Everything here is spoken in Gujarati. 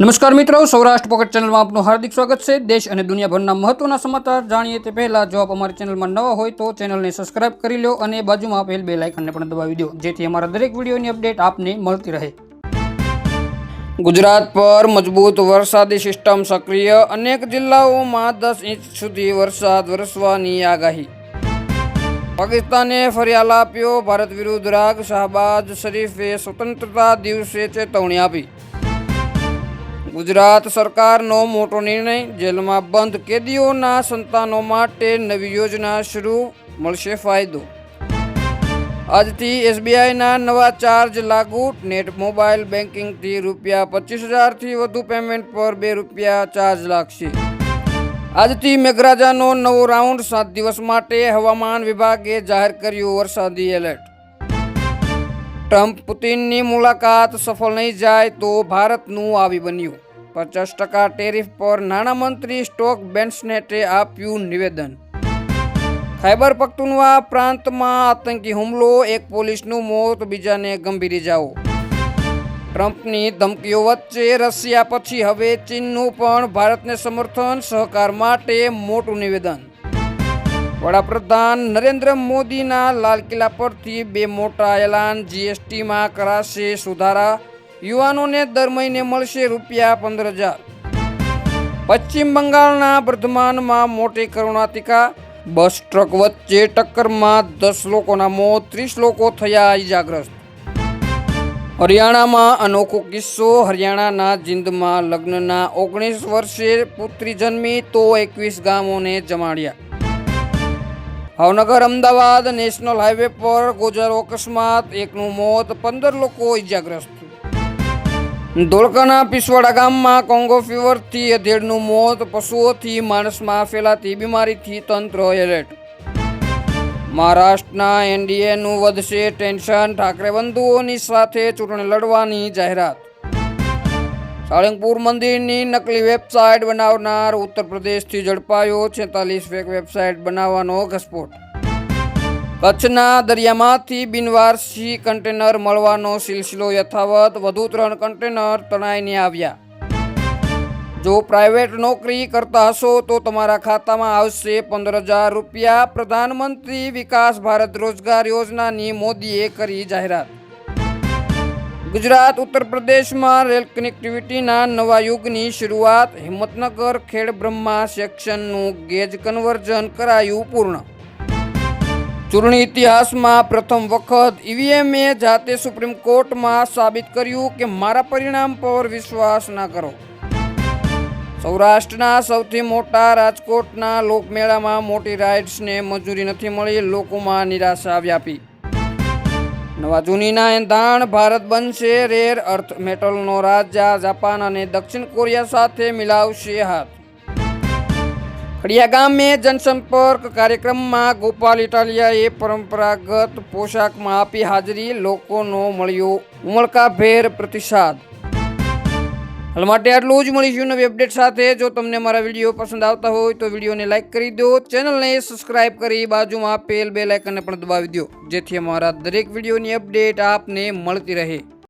નમસ્કાર મિત્રો, સૌરાષ્ટ્ર પોકેટ ચેનલમાં આપનું હાર્દિક સ્વાગત છે. દેશ અને દુનિયાભરના મહત્વના સમાચાર જાણીએ તે પહેલાં, જો આપ અમારી ચેનલમાં નવા હોય તો ચેનલને સબસ્ક્રાઇબ કરી લો અને બાજુમાં આપેલ બે લાઇકનને પણ દબાવી દો, જેથી અમારા દરેક વિડીયોની અપડેટ આપને મળતી રહે. ગુજરાત પર મજબૂત વરસાદી સિસ્ટમ સક્રિય, અનેક જિલ્લાઓમાં દસ ઇંચ સુધી વરસાદ વરસવાની આગાહી. પાકિસ્તાને ફરી આપ્યો ભારત વિરુદ્ધ રાગ શાહબાજ શરીફે સ્વતંત્રતા દિવસે ચેતવણી આપી. ગુજરાત સરકારનો મોટો નિર્ણય જેલમાં બંધ કેદીઓના સંતાનો માટે નવી યોજના શરૂ. મળશે ફાયદો. આજથી એસબીઆઈના નવા ચાર્જ લાગુ. નેટ મોબાઈલ બેન્કિંગથી રૂપિયા પચીસ હજારથી વધુ પેમેન્ટ પર બે રૂપિયા ચાર્જ લાગશે. આજથી મેઘરાજાનો નવો રાઉન્ડ સાત દિવસ માટે હવામાન વિભાગે જાહેર કર્યું વરસાદી એલર્ટ. ટ્રમ્પ પુતિનની મુલાકાત સફળ નહીં જાય તો ભારતનું આવી બન્યું. પચાસ ટકા ટેરિફ પર નાણામંત્રી સ્ટોક બેન્સનેટે આપ્યું નિવેદન. ખૈબર પખ્તુનવા પ્રાંતમાં આતંકી હુમલો, એક પોલીસનું મોત, બીજાને ગંભીર ઇજાઓ. ટ્રમ્પની ધમકીઓ વચ્ચે રશિયા પછી હવે ચીનનું પણ ભારતને સમર્થન, સહકાર માટે મોટું નિવેદન. વડાપ્રધાન નરેન્દ્ર મોદીના લાલ કિલ્લા પરથી બે મોટા એલાન જીએસટીમાં કરાશે સુધારા. યુવાનોને દર મહિને મળશે રૂપિયા પંદર હજાર. પશ્ચિમ બંગાળના વર્ધમાનમાં મોટી કરુણાતિકા. બસ ટ્રક વચ્ચે ટક્કરમાં દસ લોકોના મોત, ત્રીસ લોકો થયા ઇજાગ્રસ્ત હરિયાણામાં અનોખો કિસ્સો, હરિયાણાના જિંદમાં લગ્નના ઓગણીસ વર્ષે પુત્રી જન્મી તો એકવીસ ગામોને જમાડ્યા. ભાવનગર અમદાવાદ નેશનલ હાઈવે પર ગોજારો અકસ્માત એકનું મોત, પંદર લોકો ઇજાગ્રસ્ત ધોળકાના પિસવાડા ગામમાં કોંગો ફીવરથી અધેડનું મોત, પશુઓથી માણસમાં ફેલાતી બીમારીથી તંત્ર એલર્ટ. મહારાષ્ટ્રના એનડીએનું વધશે ટેન્શન ઠાકરે બંધુઓની સાથે ચૂંટણી લડવાની જાહેરાત. સાળંગપુર મંદિરની નકલી વેબસાઇટ બનાવનાર ઉત્તર પ્રદેશથી ઝડપાયો છેતાલીસ ફેક વેબસાઇટ બનાવવાનો ઘસપોટ. કચ્છના દરિયામાંથી બિનવારસી કન્ટેનર મળવાનો સિલસિલો યથાવત વધુ ત્રણ કન્ટેનર તણાઈને આવ્યા. જો પ્રાઇવેટ નોકરી કરતા હશો તો તમારા ખાતામાં આવશે પંદર હજાર રૂપિયા. પ્રધાનમંત્રી વિકાસ ભારત રોજગાર યોજનાની મોદીએ કરી જાહેરાત. ગુજરાત, ઉત્તર પ્રદેશમાં રેલ કનેક્ટિવિટીના નવા યુગની શરૂઆત. હિંમતનગર ખેડ બ્રહ્મા સેક્શનનું ગેજ કન્વર્ઝન કરાયું પૂર્ણ. ચૂંટણી ઇતિહાસમાં પ્રથમ વખત ઈવીએમએ જાતે સુપ્રીમ કોર્ટમાં સાબિત કર્યું કે મારા પરિણામ પર વિશ્વાસ ના કરો. સૌરાષ્ટ્રના સૌથી મોટા રાજકોટના લોકમેળામાં મોટી રાઇડ્સને મંજૂરી નથી મળી, લોકોમાં નિરાશા વ્યાપી. નવા જૂનીના એંધાણ ભારત બનશે. રેર અર્થ મેટલનો રાજા જાપાન અને દક્ષિણ કોરિયા સાથે મિલાવશે હાથ. ખડિયા ગામે જનસંપર્ક કાર્યક્રમમાં ગોપાલ ઇટાલિયાએ પરંપરાગત પોશાકમાં આપી હાજરી. લોકોનો મળ્યો ઉમળકાભેર પ્રતિસાદ. હાલ માટે આટલું જ. મળીશું નવી અપડેટ સાથે. જો તમને મારા વીડિયો પસંદ આવતા હોય તો વિડીયોને લાઇક કરી દો. ચેનલને સબસ્ક્રાઇબ કરી બાજુમાં આપેલ બે લાઇકનને પણ દબાવી દો. જેથી અમારા દરેક વિડીયોની અપડેટ આપને મળતી રહે.